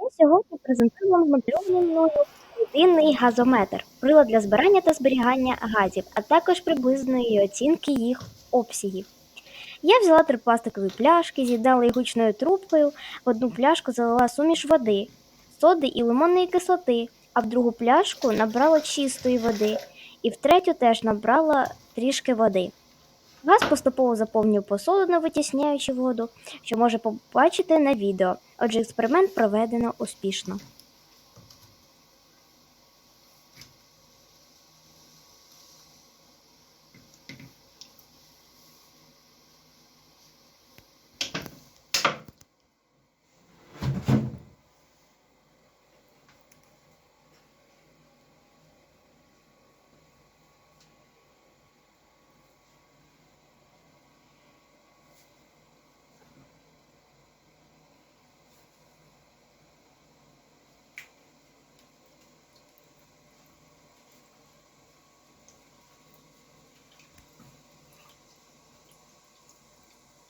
Я сьогодні презентую вам змоделюваний єдиний газометр, прилад для збирання та зберігання газів, а також приблизної оцінки їх обсягів. Я взяла три пластикові пляшки, з'єднала їх гучною трубкою, в одну пляшку залила суміш води, соди і лимонної кислоти, а в другу пляшку набрала чистої води, і в третю теж набрала трішки води. Газ поступово заповнює посуду, витісняючи воду, що може побачити на відео. Отже, експеримент проведено успішно.